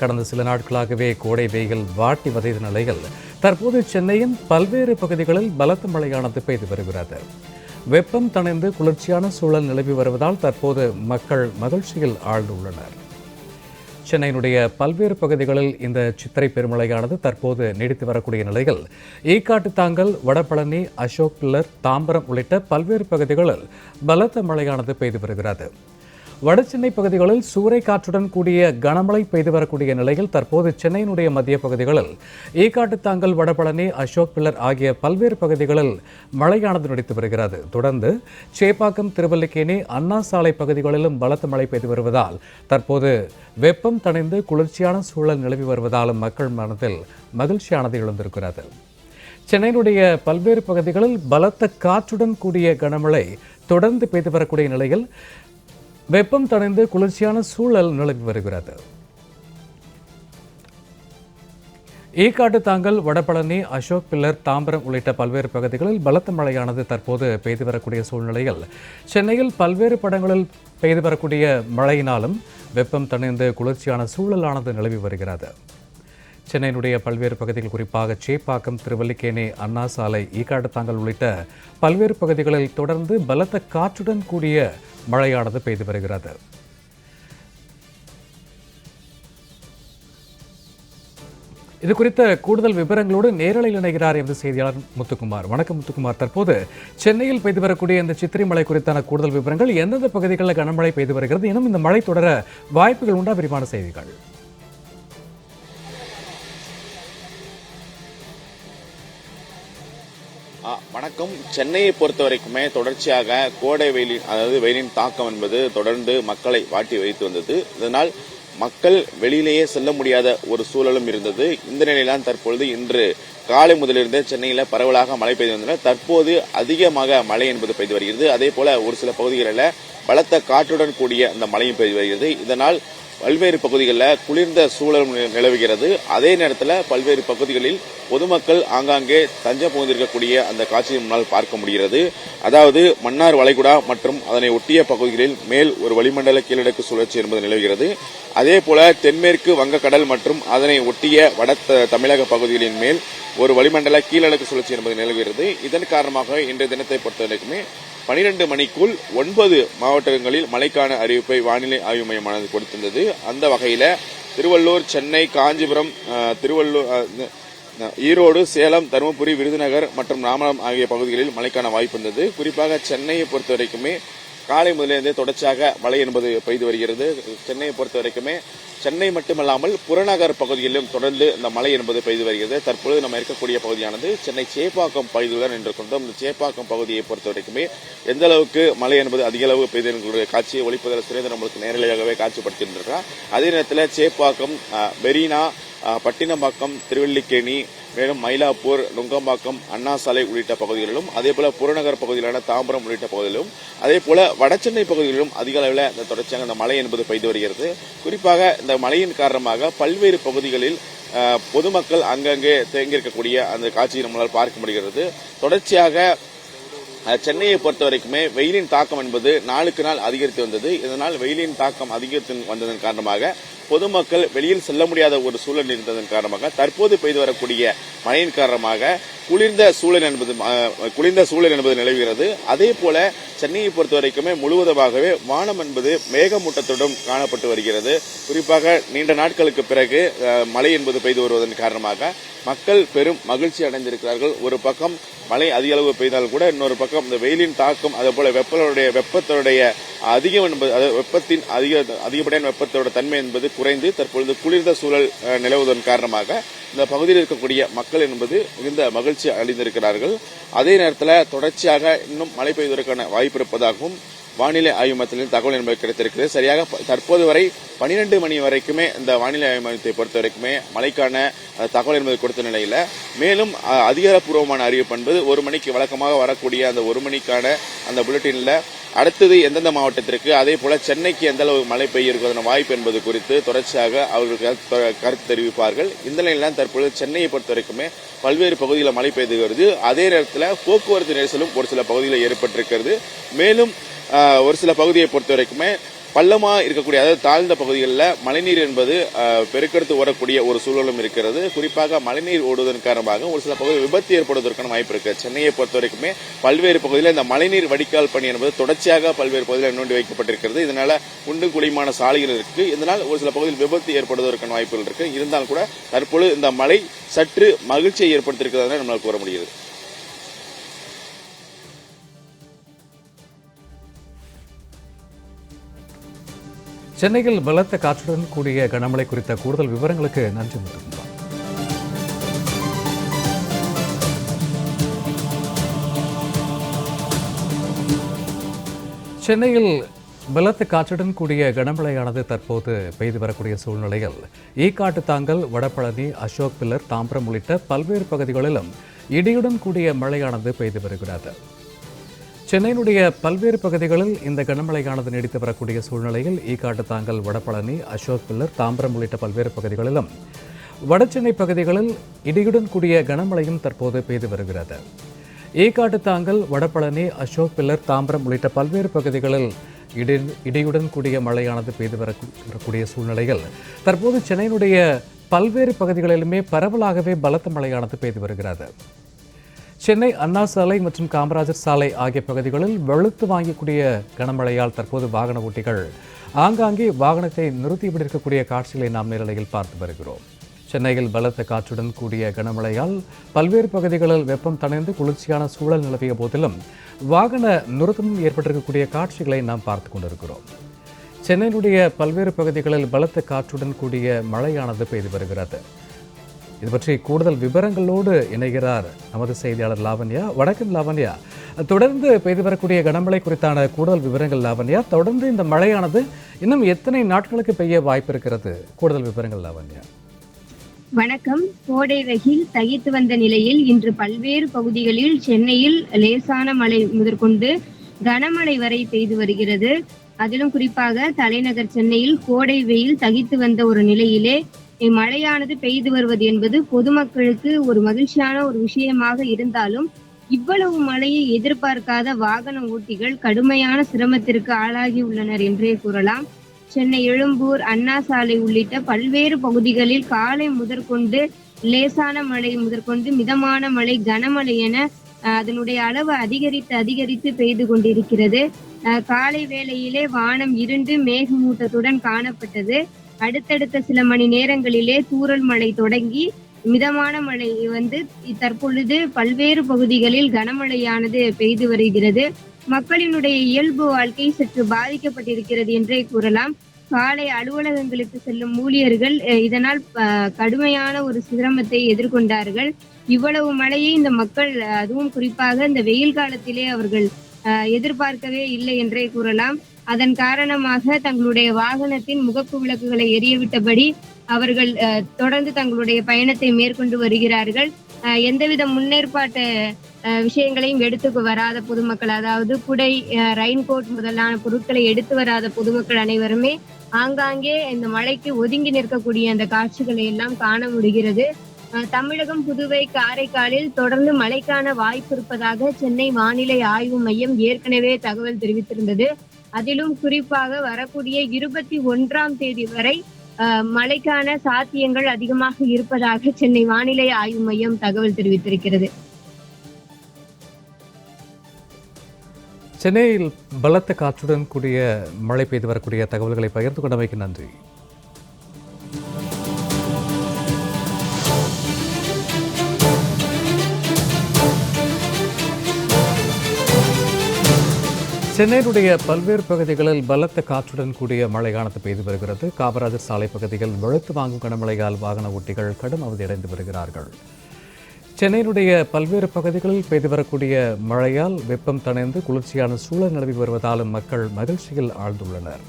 கடந்த சில நாட்களாகவே கோடை வெயில் வாட்டி வதைத்த நிலையில் தற்போது சென்னையின் பல்வேறு பகுதிகளில் பலத்த மழையானது பெய்து வருகிறது. வெப்பம் தணிந்து குளிர்ச்சியான சூழல் நிலவி வருவதால் தற்போது மக்கள் மகிழ்ச்சியில் ஆழ்ந்துள்ளனர். சென்னையினுடைய பல்வேறு பகுதிகளில் இந்த சித்திரை பெருமழையானது தற்போது நீடித்து வரக்கூடிய நிலையில் ஈக்காட்டு தாங்கல் வடபழனி அசோக் பில்லர் தாம்பரம் உள்ளிட்ட பல்வேறு பகுதிகளில் பலத்த மழையானது பெய்து வருகிறது. வடசென்னை பகுதிகளில் சூறை காற்றுடன் கூடிய கனமழை பெய்து வரக்கூடிய நிலையில் தற்போது சென்னையினுடைய மத்திய பகுதிகளில் ஈக்காட்டு தாங்கல் வடபழனி அசோக் பில்லர் ஆகிய பல்வேறு பகுதிகளில் மழையானது நடித்து வருகிறது. தொடர்ந்து சேப்பாக்கம் திருவல்லிக்கேணி அண்ணா சாலை பகுதிகளிலும் பலத்த மழை பெய்து வருவதால் தற்போது வெப்பம் தணிந்து குளிர்ச்சியான சூழல் நிலவி வருவதாலும் மக்கள் மனதில் மகிழ்ச்சியானது எழுந்திருக்கிறது. சென்னையினுடைய பல்வேறு பகுதிகளில் பலத்த காற்றுடன் கூடிய கனமழை தொடர்ந்து பெய்து வரக்கூடிய நிலையில் வெப்பம் தணிந்து குளிர்ச்சியான சூழல் நிலவி வருகிறது. ஈக்காட்டு தாங்கல் வடபழனி அசோக் பில்லர் தாம்பரம் உள்ளிட்ட பல்வேறு பகுதிகளில் பலத்த மழையானது தற்போது பெய்து வரக்கூடிய சூழ்நிலையில். சென்னையில் பல்வேறு படங்களில் பெய்து வரக்கூடிய மழையினாலும் வெப்பம் தணிந்து குளிர்ச்சியான சூழலானது நிலவி வருகிறது. சென்னையினுடைய பல்வேறு பகுதிகள் குறிப்பாக சேப்பாக்கம் திருவல்லிக்கேணி அண்ணா சாலை ஈக்காட்டு தாங்கல் உள்ளிட்ட பல்வேறு பகுதிகளில் தொடர்ந்து பலத்த காற்றுடன் கூடிய மழையானது பெய்து வருகிறது. இது குறித்த கூடுதல் விவரங்களோடு நேரலையில் இணைகிறார் எமது செய்தியாளர் முத்துக்குமார். வணக்கம் முத்துக்குமார். தற்போது சென்னையில் பெய்து வரக்கூடிய இந்த சித்திரை மழை குறித்தான கூடுதல் விவரங்கள் எந்தெந்த பகுதிகளில் கனமழை பெய்து வருகிறது இன்னும் இந்த மழை தொடர வாய்ப்புகள் உண்டா? விரிவான செய்திகள். வணக்கம். சென்னையை பொறுத்த வரைக்குமே தொடர்ச்சியாக கோடை வெயிலின் அதாவது வெயிலின் தாக்கம் என்பது தொடர்ந்து மக்களை வாட்டி வைத்து வந்தது. இதனால் மக்கள் வெளியிலேயே செல்ல முடியாத ஒரு சூழலும் இருந்தது. இந்த நிலையில்தான் தற்பொழுது இன்று காலை முதலிருந்தே சென்னையில் பரவலாக மழை பெய்து வந்தன. தற்போது அதிகமாக மழை என்பது பெய்து வருகிறது. அதே போல ஒரு சில பகுதிகளில் பலத்த காற்றுடன் கூடிய அந்த மழையும் பெய்து வருகிறது. இதனால் பல்வேறு பகுதிகளில் குளிர்ந்த சூழல் நிலவுகிறது. அதே நேரத்தில் பல்வேறு பகுதிகளில் பொதுமக்கள் ஆங்காங்கே தஞ்சம் புகுந்திருக்கக்கூடிய அந்த காட்சியை முன்னால் பார்க்க முடிகிறது. அதாவது மன்னார் வளைகுடா மற்றும் அதனை ஒட்டிய பகுதிகளில் மேல் ஒரு வளிமண்டல கீழடுக்கு சுழற்சி என்பது நிலவுகிறது. அதே போல தென்மேற்கு வங்கக்கடல் மற்றும் அதனை ஒட்டிய வட தமிழக பகுதிகளின் மேல் ஒரு வளிமண்டல கீழடுக்கு சுழற்சி என்பது நிலவுகிறது. இதன் காரணமாக இன்றைய தினத்தை பொறுத்தவரைக்குமே பனிரெண்டு மணிக்குள் ஒன்பது மாவட்டங்களில் மழைக்கான அறிவிப்பை வானிலை ஆய்வு மையமானது கொடுத்திருந்தது. அந்த வகையில் திருவள்ளூர் சென்னை காஞ்சிபுரம் திருவள்ளூர் ஈரோடு சேலம் தருமபுரி விருதுநகர் மற்றும் ராமநாதம் ஆகிய பகுதிகளில் மழைக்கான வாய்ப்பு இருந்தது. குறிப்பாக சென்னையை பொறுத்த வரைக்குமே காலை முதலிருந்தே தொடர்ச்சியாக மழை என்பது பெய்து வருகிறது. சென்னையை பொறுத்த வரைக்குமே சென்னை மட்டுமல்லாமல் புறநகர் பகுதியிலும் தொடர்ந்து இந்த மழை என்பது பெய்து வருகிறது. தற்பொழுது நம்ம இருக்கக்கூடிய பகுதியானது சென்னை சேப்பாக்கம் பகுதியுடன் நின்று கொண்டோம். இந்த சேப்பாக்கம் பகுதியை பொறுத்த வரைக்குமே எந்த அளவுக்கு மழை என்பது அதிக அளவு பெய்திருக்கிற காட்சியை ஒளிப்பதில் சுரேந்திரன் நம்மளுக்கு நேரடியாகவே காட்சிப்படுத்தியிருக்கிறார். அதே நேரத்தில் சேப்பாக்கம் மெரினா பட்டினம்பாக்கம் திருவள்ளிக்கேணி மேலும் மயிலாப்பூர் நுங்கம்பாக்கம் அண்ணா சாலை உள்ளிட்ட பகுதிகளிலும் அதே போல புறநகர் பகுதிகளான தாம்பரம் உள்ளிட்ட பகுதிகளிலும் அதே போல வடசென்னை பகுதிகளிலும் அதிக அளவில் இந்த தொடர்ச்சியாக இந்த மழை என்பது பெய்து வருகிறது. குறிப்பாக இந்த மழையின் காரணமாக பல்வேறு பகுதிகளில் பொதுமக்கள் அங்கங்கே தேங்கியிருக்கக்கூடிய அந்த காட்சியை நம்மளால் பார்க்க முடிகிறது. தொடர்ச்சியாக சென்னையை பொறுத்த வரைக்குமே வெயிலின் தாக்கம் என்பது நாளுக்கு நாள் அதிகரித்து வந்தது. இதனால் வெயிலின் தாக்கம் அதிகரித்து வந்ததன் காரணமாக பொதுமக்கள் வெளியில் செல்ல முடியாத ஒரு சூழல் இருந்ததன் காரணமாக தற்போது பெய்து வரக்கூடிய மழையின் காரணமாக குளிர்ந்த சூழல் என்பது குளிர்ந்த சூழல் என்பது நிலவுகிறது. அதே போல சென்னையை பொறுத்த வரைக்குமே முழுவதுமாகவே வானம் என்பது மேகமூட்டத்துடன் காணப்பட்டு வருகிறது. குறிப்பாக நீண்ட நாட்களுக்கு பிறகு மழை என்பது பெய்து வருவதன் காரணமாக மக்கள் பெரும் மகிழ்ச்சி அடைந்திருக்கிறார்கள். ஒரு பக்கம் மழை அதிக அளவு பெய்தால் கூட இன்னொரு பக்கம் இந்த வெயிலின் தாக்கம் அதே போல வெப்பத்தினுடைய வெப்பத்தினுடைய அதிகம் என்பது அதாவது வெப்பத்தின் அதிக அதிகப்படியான வெப்பத்தோட தன்மை என்பது குறைந்து தற்பொழுது குளிர்ந்த சூழல் நிலவுவதன் காரணமாக இந்த பகுதியில் இருக்கக்கூடிய மக்கள் என்பது மிகுந்த மகிழ்ச்சி அடைந்திருக்கிறார்கள். அதே நேரத்தில் தொடர்ச்சியாக இன்னும் மழை பெய்வதற்கான வாய்ப்பு இருப்பதாகவும் வானிலை ஆய்வு மையத்திலிருந்து தகவல் என்பது கிடைத்திருக்கிறது. சரியாக தற்போது வரை பனிரெண்டு மணி வரைக்குமே இந்த வானிலை ஆய்வு மையத்தை பொறுத்த வரைக்குமே மழைக்கான தகவல் என்பது கொடுத்த நிலையில் மேலும் அதிகாரப்பூர்வமான அறிவிப்பு என்பது ஒரு மணிக்கு வழக்கமாக வரக்கூடிய அந்த ஒரு மணிக்கான அந்த புல்லட்டினில் அடுத்தது எந்தெந்த மாவட்டத்திற்கு? அதே போல சென்னைக்கு எந்த அளவு மழை பெய்யிருக்கிறதான வாய்ப்பு என்பது குறித்து தொடர்ச்சியாக அவர்கள் கருத்து- கருத்து தெரிவிப்பார்கள். இந்த நிலையில்தான் தற்பொழுது சென்னையை பொறுத்த வரைக்குமே பல்வேறு பகுதிகளில் மழை பெய்து வருது. அதே நேரத்தில் போக்குவரத்து நெரிசலும் ஒரு சில பகுதிகளில் ஏற்பட்டிருக்கிறது. மேலும் ஒரு சில பகுதியை பொறுத்த வரைக்குமே பள்ளமாக இருக்கக்கூடிய அதாவது தாழ்ந்த பகுதிகளில் மழைநீர் என்பது பெருக்கெடுத்து வரக்கூடிய ஒரு சூழலும் இருக்கிறது. குறிப்பாக மழைநீர் ஓடுவதன் காரணமாக ஒரு சில பகுதியில் விபத்து ஏற்படுவதற்கான வாய்ப்பு இருக்கு. சென்னையை பொறுத்த வரைக்குமே பல்வேறு பகுதியில் இந்த மழைநீர் வடிகால் பணி என்பது தொடர்ச்சியாக பல்வேறு பகுதிகளில் நோண்டி வைக்கப்பட்டிருக்கிறது. இதனால குண்டு குழிமான சாலைகள் இருக்கு. இதனால் ஒரு சில பகுதியில் விபத்து ஏற்படுவதற்கான வாய்ப்புகள் இருக்கு. இருந்தாலும் கூட தற்பொழுது இந்த மழை சற்று மகிழ்ச்சியை ஏற்படுத்தியிருக்கிறதா நம்மளால் கூற முடியுது. சென்னையில் பலத்த காற்றுடன் கூடிய கனமழை குறித்த கூடுதல் விவரங்களுக்கு நன்றி முத்துக்குமார். சென்னையில் பலத்த காற்றுடன் கூடிய கனமழையானது தற்போது பெய்து வரக்கூடிய சூழ்நிலையில் ஈக்காட்டு தாங்கல் வடபழனி அசோக் பில்லர் தாம்பரம் உள்ளிட்ட பல்வேறு பகுதிகளிலும் இடியுடன் கூடிய மழையானது பெய்து வருகிறது. சென்னையினுடைய பல்வேறு பகுதிகளில் இந்த கனமழையானது நீடித்து வரக்கூடிய சூழ்நிலையில் ஈக்காட்டு தாங்கல் வடபழனி அசோக் பில்லர் தாம்பரம் உள்ளிட்ட பல்வேறு பகுதிகளிலும் வடசென்னை பகுதிகளில் இடியுடன் கூடிய கனமழையும் தற்போது பெய்து வருகிறது. ஈகாட்டு தாங்கல் வடபழனி அசோக் பில்லர் தாம்பரம் உள்ளிட்ட பல்வேறு பகுதிகளில் இடி இடியுடன் கூடிய மழையானது பெய்து வரக்கூடிய சூழ்நிலையில் தற்போது சென்னையினுடைய பல்வேறு பகுதிகளிலுமே பரவலாகவே பலத்த மழையானது பெய்து வருகிறது. சென்னை அண்ணா சாலை மற்றும் காமராஜர் சாலை ஆகிய பகுதிகளில் வெளுத்து வாங்கக்கூடிய கனமழையால் தற்போது வாகன ஓட்டிகள். ஆங்காங்கே வாகனத்தை நிறுத்திவிட்டிருக்கக்கூடிய காட்சிகளை நாம் நேரலையில் பார்த்து வருகிறோம். சென்னையில் பலத்த காற்றுடன் கூடிய கனமழையால் பல்வேறு பகுதிகளில் வெப்பம் தணிந்து குளிர்ச்சியான சூழல் நிலவிய போதிலும் வாகன நிறுத்தமும் ஏற்பட்டிருக்கக்கூடிய காட்சிகளை நாம் பார்த்து கொண்டிருக்கிறோம். சென்னையினுடைய பல்வேறு பகுதிகளில் பலத்த காற்றுடன் கூடிய மழையானது பெய்து வருகிறது. இது பற்றி கூடுதல் விவரங்களோடு இணைகிறார் நமது செய்தியாளர் லாவண்யா. வணக்கம் லாவண்யா. தொடர்ந்து பெய்து வரக்கூடிய கனமழை குறித்தான கூடுதல் விவரங்கள் லாவண்யா. தொடர்ந்து இந்த மழையானது இன்னும் எத்தனை நாட்களுக்கு பெய்ய வாய்ப்பு இருக்கிறது? கூடுதல் விவரங்கள் லாவண்யா. வணக்கம். கோடை வெயில் தகித்து வந்த நிலையில் இன்று பல்வேறு பகுதிகளில் சென்னையில் லேசான மழை முதற்கொண்டு கனமழை வரை பெய்து வருகிறது. அதிலும் குறிப்பாக தலைநகர் சென்னையில் கோடை வெயில் தகித்து வந்த ஒரு நிலையிலே மழையானது பெய்து வருவது என்பது பொதுமக்களுக்கு ஒரு மகிழ்ச்சியான ஒரு விஷயமாக இருந்தாலும் இவ்வளவு மழையை எதிர்பார்க்காத வாகன ஓட்டிகள் கடுமையான சிரமத்திற்கு ஆளாகி உள்ளனர் என்றே கூறலாம். சென்னை எழும்பூர் அண்ணா சாலை உள்ளிட்ட பல்வேறு பகுதிகளில் காலை முதற்கொண்டு லேசான மழை முதற்கொண்டு மிதமான மழை கனமழை என அஹ், அதனுடைய அளவு அதிகரித்து அதிகரித்து பெய்து கொண்டிருக்கிறது. காலை வேளையிலே வானம் இருண்டு மேகமூட்டத்துடன் காணப்பட்டது. அடுத்தடுத்த சில மணி நேரங்களிலே தூரல் மழை தொடங்கி மிதமான மழை வந்து தற்பொழுது பல்வேறு பகுதிகளில் கனமழையானது பெய்து வருகிறது. மக்களினுடைய இயல்பு வாழ்க்கை சற்று பாதிக்கப்பட்டிருக்கிறது என்றே கூறலாம். காலை அலுவலகங்களுக்கு செல்லும் ஊழியர்கள் இதனால் கடுமையான ஒரு சிரமத்தை எதிர்கொண்டார்கள். இவ்வளவு மழையை இந்த மக்கள் அதுவும் குறிப்பாக இந்த வெயில் காலத்திலே அவர்கள் எதிர்பார்க்கவே இல்லை என்றே கூறலாம். அதன் காரணமாக தங்களுடைய வாகனத்தின் முகப்பு விளக்குகளை எரியவிட்டபடி அவர்கள் தொடர்ந்து தங்களுடைய பயணத்தை மேற்கொண்டு வருகிறார்கள். எந்தவித முன்னேற்பாட்டு விஷயங்களையும் எடுத்து வராத பொதுமக்கள் அதாவது குடை ரெயின்கோட் முதலான பொருட்களை எடுத்து வராத பொதுமக்கள் அனைவருமே ஆங்காங்கே இந்த மழைக்கு ஒதுங்கி நிற்கக்கூடிய அந்த காட்சிகளை எல்லாம் காண முடிகிறது. தமிழகம் புதுவை காரைக்காலில் தொடர்ந்து மழைக்கான வாய்ப்பு இருப்பதாக சென்னை வானிலை ஆய்வு மையம் ஏற்கனவே தகவல் தெரிவித்திருந்தது. அதிலும் குறிப்பாக வரக்கூடிய இருபத்தி ஒன்றாம் தேதி வரை மழைக்கான சாத்தியங்கள் அதிகமாக இருப்பதாக சென்னை வானிலை ஆய்வு மையம் தகவல் தெரிவித்திருக்கிறது. சென்னையில் பலத்த காற்றுடன் கூடிய மழை பெய்து வரக்கூடிய தகவல்களை பகிர்ந்து கொண்டமைக்கு நன்றி. சென்னையினுடைய பல்வேறு பகுதிகளில் பலத்த காற்றுடன் கூடிய மழையானது பெய்து வருகிறது. காமராஜர் சாலை பகுதியில் வெளுத்து வாங்கும் கனமழையால் வாகன ஓட்டிகள் கடும் அவதியடைந்து வருகிறார்கள். சென்னையினுடைய பல்வேறு பகுதிகளில் பெய்து வரக்கூடிய மழையால் வெப்பம் தணிந்து குளிர்ச்சியான சூழல் நிலவி வருவதாலும் மக்கள் மகிழ்ச்சியில் ஆழ்ந்துள்ளனர்.